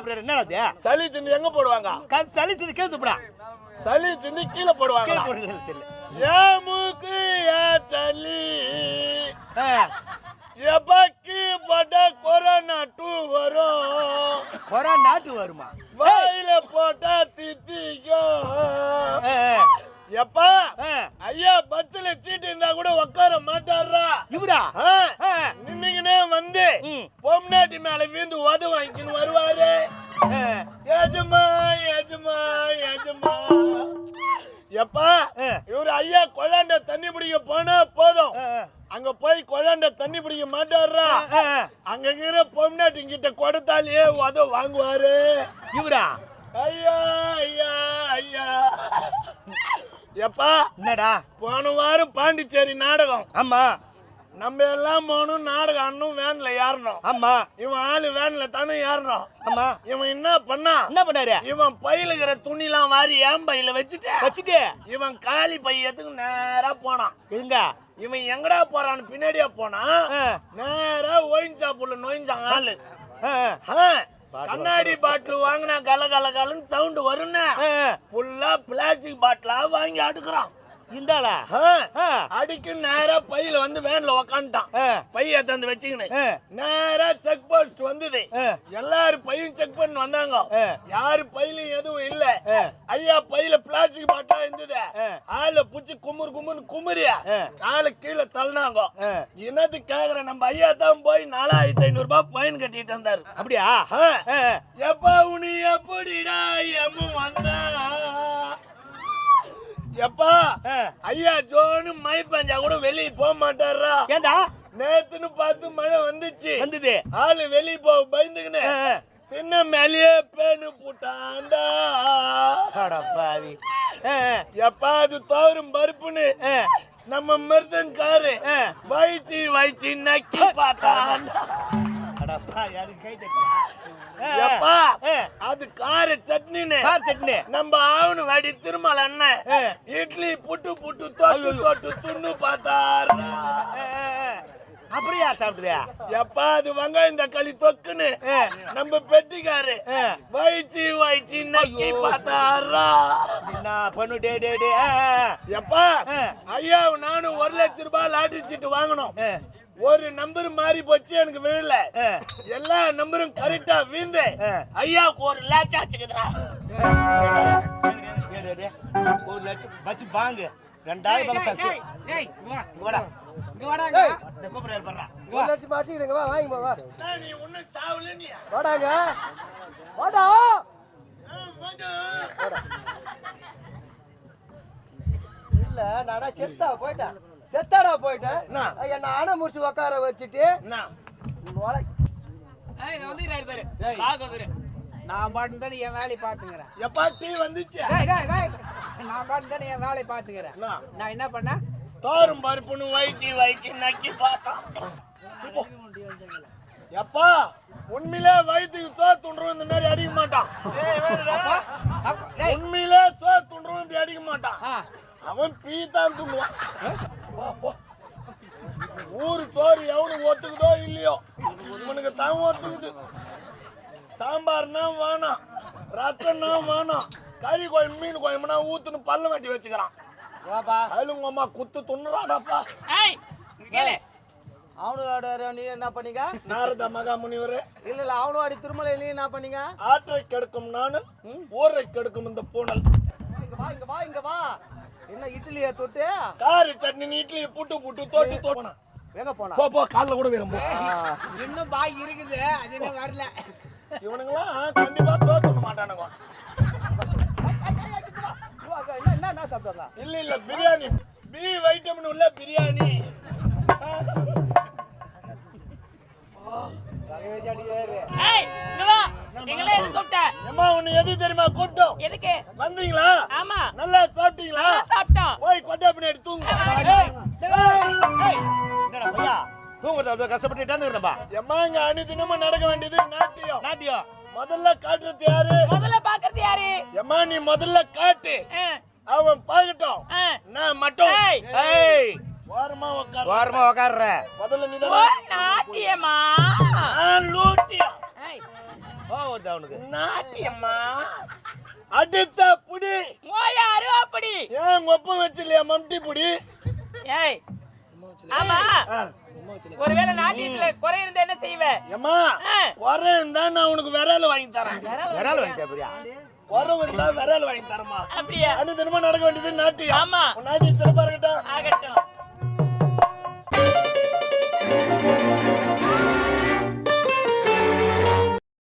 சாப்பிடுற என்ன அது சளி சிந்தி எங்க போடுவாங்க? சளி தண்ணி கேள்விப்படா சளி சிந்தி கீழே போடுவாங்க ஏ மூக்கு ஏ சளி. எப்பாக்கி போட்ட கொரோனா டூ வரும்? கொரா நாட்டு வருமா? வாயில போட்டா தித்திக்கும். எப்பா. ஐயா பஸ்ல சீட்டு இருந்தா கூட உட்கார மாட்டாரா இவரா? ஆ, ஆ, நின்னுங்கனே வந்து. பொம்னாட்டி மேல வீந்து உத வாங்கின்னு வருவாரு. ஏஜமா ஏஜமா ஏஜமா எப்பா. இவரு ஐயா கொழாண்ட தண்ணி பிடிக்க போனா போதும். அங்க போய் கொழாண்ட தண்ணி பிடிக்க மாட்டாரா. அங்க இருக்கிற பொம்னாட்டி கிட்ட கொடுத்தாலே உத வாங்குவாரு. இவரா? ஐயா ஐயா எப்பா? என்னடா? போன வாரம் பாண்டிச்சேரி நாடகம். ஆமா. நம்ம எல்லாம் போகணும் நாடகம் அண்ணும் வேன்ல ஏறணும். ஆமா. இவன் ஆளு வேன்ல தானே ஏறணும். ஆமா. இவன் என்ன பண்ணா? என்ன பண்ணாரு? இவன் பையில இருக்கிற துணிலாம் வாரி ஏன் பையில வச்சுட்டு? வச்சுட்டு? இவன் காலி பையத்துக்கு நேரா போனான். எங்க? இவன் எங்கடா போறான்னு பின்னாடியே போனா? நேரா ஒயின் சாப்புள்ள நோய்ஞ்சான் ஆளு. கண்ணாடி பாட்டில் வாங்கினா கல கல கலன்னு சவுண்ட் வரும்னு. ஆ, ஆ. ஃபுல்லா பிளாஸ்டிக் பாட்டிலா வாங்கி அடுக்குறான் ஆ, அடிக்கு நேரா பையில வந்து வேன்ல உக்காந்துட்டான். பைய தந்து வச்சுக்கின்னு. நேரா செக் போஸ்ட் வந்தது. எல்லாரும் பையும் செக் பண்ணி வந்தாங்க. யாரு பையிலும் எதுவும் இல்ல. ஐயா பையில பிளாஸ்டிக் பாட்டா இருந்தது. ஆளை புடிச்சு குமுறு குமுறு. குமுறியா. ஆளை கீழே தள்ளினாங்க. என்னது கேக்குற? நம்ம ஐயா தான் போய் நாலாயிரத்தி ஐநூறு ரூபாய் ஃபைன் கட்டிட்டு வந்தாரு. அப்படியா? எப்பா உனி எப்படிடா எம்மு வந்தா எப்பா. ஐயா ஜோனு மை பஞ்சா கூட வெளியே போக மாட்டாரா ஏண்டா? நேத்துன்னு பார்த்து மழை வந்துச்சு. வந்தது. ஆளு வெளியே போக பயந்துக்கினே. தின்ன மேலேயே பேனு போட்டாண்டா பாவி. எப்பா அது தவறும் பருப்புன்னு. நம்ம மருதன் காரு. வயிச்சு வயிச்சு நக்கி பார்த்தாண்டா அது கார சட்னின்னு. கார் சட்னி. நம்ம ஆவணு வாடி திருமல் அண்ணன். இட்லி புட்டு புட்டு தொட்டு தொட்டு துண்ணு பார்த்தாரு. அப்படியா சாப்பிடுதா எப்பா அது வெங்காயம் தக்காளி தொக்குன்னு. நம்ம பெட்டிக்காரு. வயிச்சு வயிச்சு நக்கி பார்த்தாரா என்ன பண்ணு டே டே டே எப்பா. ஐயா நானும் ஒரு லட்ச ரூபாய் லாட்டரி சீட்டு வாங்கணும். ஒரு நம்பர் மாறி போச்சு எனக்கு விழல. எல்லா நம்பரும் கரெக்டா வீந்து ஆ. ஐயாவுக்கு ஒரு லேட்ச் ஆச்சுக்குதுடா. ஒரு லட்சம் வச்சு வாங்கு. ரெண்டாயிரம் வாடாங்க. வாடா. இல்ல நாடா செத்தா போயிட்டேன். செத்தாடா போயிட்டேன். என்ன? என்ன அணை முடிச்சு உட்கார வச்சுட்டு. நான் பாட்டு தானே என் வேலையை பார்த்துக்கிறேன். எப்பா டீ வந்துச்சு? டேய், டேய், டேய். நான் பாட்டு தானே என் வேலையை பார்த்துக்கிறேன்? நான் என்ன பண்ணேன்? தோறும் பருப்புன்னு வயிச்சு வயிச்சு நக்கி பார்த்தான். எப்பா உண்மையிலே வயிற்றுக்கு சோ துண்டுறோம் இந்த மாதிரி அடிக்க மாட்டான். உண்மையிலே சோ துண்டுறோம் இப்படி அடிக்க மாட்டான். அவன் பீ தான் துண்டுவான். ஊரு சோறு எவனுக்கு ஒத்துக்குதோ இல்லையோ? இவனுக்கு தான் ஒத்துக்குது. சாம்பார்னா வேணாம் ரசம்னா வேணாம் கறி குழம்பு மீன் குழம்புனா ஊத்துன்னு பல்ல வெட்டி வச்சுக்கிறான். வாப்பா. அதுலும் அம்மா குத்து துண்ணுறாடாப்பா ஏய், இங்க கேளு. அவனு ஆடு நீ என்ன பண்ணீங்க? நாரத மகா முனிவர் இல்ல இல்ல திருமலை நீ என்ன பண்ணீங்க? ஆற்றை கெடுக்கும் நான் ஊரை கெடுக்கும் இந்த பூனல். இங்க வா இங்க வா இங்க வா. என்ன இட்லியை தொட்டு? காரி சட்னி இட்லி புட்டு புட்டு தொட்டு தொட்டு. எங்க போனா போ போ காலில் கூட விரும்பு இன்னும் பாய் இருக்குது அது என்ன வரல. இவனுங்களாம் கண்டிப்பா துண்ண மாட்டானுங்க. என்ன என்ன சாப்பிட்டாங்க? இல்ல இல்ல பிரியாணி. பி வைட்டமின் உள்ள பிரியாணி. ஏம்மா உன்னை எது தெரியுமா கூப்பிட்டோம்? எதுக்கு? வந்தீங்களா? ஆமா. நல்லா சாப்பிட்டீங்களா? சாப்பிட்டோம். போய் கொட்டை பின்னாடி தூங்க. என்னடா பையா? தூங்குறத அவ்வளவு கஷ்டப்பட்டுட்டா இருக்கிறப்பா எம்மா இங்க அனுதினமும் நடக்க வேண்டியது நாட்டியம். நாட்டியம் முதல்ல காட்டுறது யாரு? முதல்ல பாக்குறது யாரு? எம்மா நீ முதல்ல காட்டு. அவன் பார்க்கட்டும் ஆ. நான் மட்டும். ஏய், ஓரமா உட்கார ஓரமா உக்காடுற முதல்ல நீ ஓ, நாட்டியமா? நான் லூட்டியம் கோவம் வருது அவனுக்கு. நாட்டியம்மா. அடுத்த புடி. ஓயா அருவாப்படி. ஏன் ஒப்பம் வச்சு இல்லையா மம்டி புடி? ஏய் ஆமா. ஒருவேளை நாட்டியத்துல குறை இருந்தா என்ன செய்வ? ஏம்மா ஆ. குறை இருந்தா நான் உனக்கு விரல் வாங்கி தரேன். விரால் வாங்கிட்டா பிரியா. குறை இருந்தா விரல் வாங்கி தரமா அப்படியா? அனு தினமும் நடக்க வேண்டியது நாட்டியம். ஆமா. நாட்டியம் சிறப்பா இருக்கட்டும். ஆகட்டும்.